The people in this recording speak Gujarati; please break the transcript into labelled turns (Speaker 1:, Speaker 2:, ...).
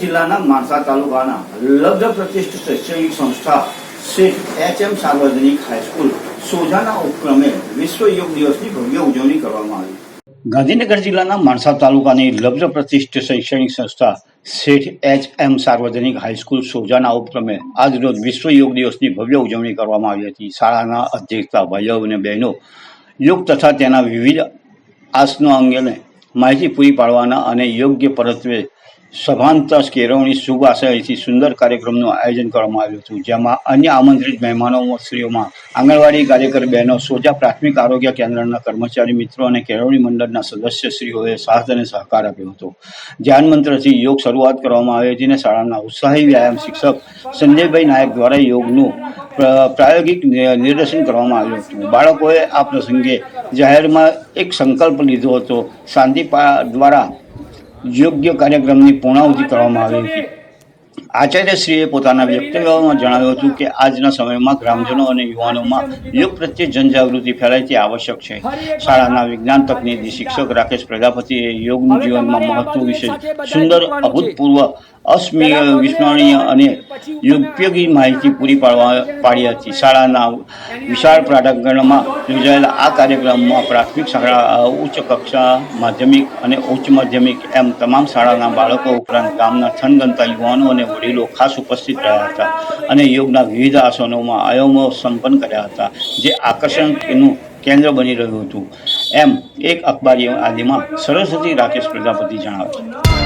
Speaker 1: જિલ્લાના માણસા તાલુકાના લબ્ધ પ્રતિષ્ઠિત શૈક્ષણિક સંસ્થા શેઠ એચ એમ સાર્વજનિક હાઈસ્કૂલ સોજાના ઉપક્રમે વિશ્વ યોગ દિવસની ભવ્ય ઉજવણી કરવામાં આવી. ગાંધીનગર જિલ્લાના માણસા તાલુકાની લબ્ધ પ્રતિષ્ઠિત શૈક્ષણિક સંસ્થા શેઠ એચ એમ સાર્વજનિક હાઈસ્કૂલ સોજાના ઉપક્રમે આજરોજ વિશ્વ યોગ દિવસની ભવ્ય ઉજવણી કરવામાં આવી હતી. શાળાના અધ્યક્ષતા ભાઈઓ અને બહેનો યોગ તથા તેના વિવિધ આસનો અંગેને માહિતી પૂરી પાડવાના અને યોગ્ય પરત્વે સભાંતર કેળવણી શુભ આશયથી સુંદર કાર્યક્રમનું આયોજન કરવામાં આવ્યું હતું, જેમાં અન્ય આમંત્રિત મહેમાનો શ્રીઓમાં આંગણવાડી કાર્યકર બહેનો, સોજા પ્રાથમિક આરોગ્ય કેન્દ્રના કર્મચારી મિત્રો અને કેળવણી મંડળના સદસ્ય શ્રીઓએ સાથ અને સહકાર આપ્યો હતો. ધ્યાન મંત્રથી યોગ શરૂઆત કરવામાં આવી હતી અને શાળાના ઉત્સાહી વ્યાયામ શિક્ષક સંજયભાઈ નાયક દ્વારા યોગનું પ્ર- પ્રાયોગિક નિર્દેશન કરવામાં આવ્યું હતું. બાળકોએ આ પ્રસંગે જાહેરમાં એક સંકલ્પ લીધો હતો. શાંતિ દ્વારા યોગ્ય કાર્યક્રમની પૂર્ણાહુતિ કરવામાં આવી હતી. આચાર્યશ્રીએ પોતાના વ્યક્તિત્વમાં જણાવ્યું હતું કે આજના સમયમાં ગ્રામજનો અને યુવાનોમાં યોગ પ્રત્યે જનજાગૃતિ ફેલાય તે આવશ્યક છે. શાળાના વિજ્ઞાન તકનીકી શિક્ષક રાકેશ પ્રજાપતિએ યોગનું જીવનમાં મહત્વ વિશે સુંદર અભૂતપૂર્વ અસ્મિય વિસ્મરણીય અને ઉપયોગી માહિતી પૂરી પાડવા પાડી હતી શાળાના વિશાળ પ્રાંગણમાં યોજાયેલા આ કાર્યક્રમમાં પ્રાથમિક શાળા ઉચ્ચ કક્ષા માધ્યમિક અને ઉચ્ચ માધ્યમિક એમ તમામ શાળાના બાળકો ઉપરાંત ગામના થનગનતા યુવાનો અને વડીલો ખાસ ઉપસ્થિત રહ્યા હતા અને યોગના વિવિધ આસનોમાં આયામો સંપન્ન કર્યા હતા જે આકર્ષણનું કેન્દ્ર બની રહ્યું હતું. એમ એક અખબારી યાદીમાં સરસ્વતી રાકેશ પ્રજાપતિ જણાવે છે.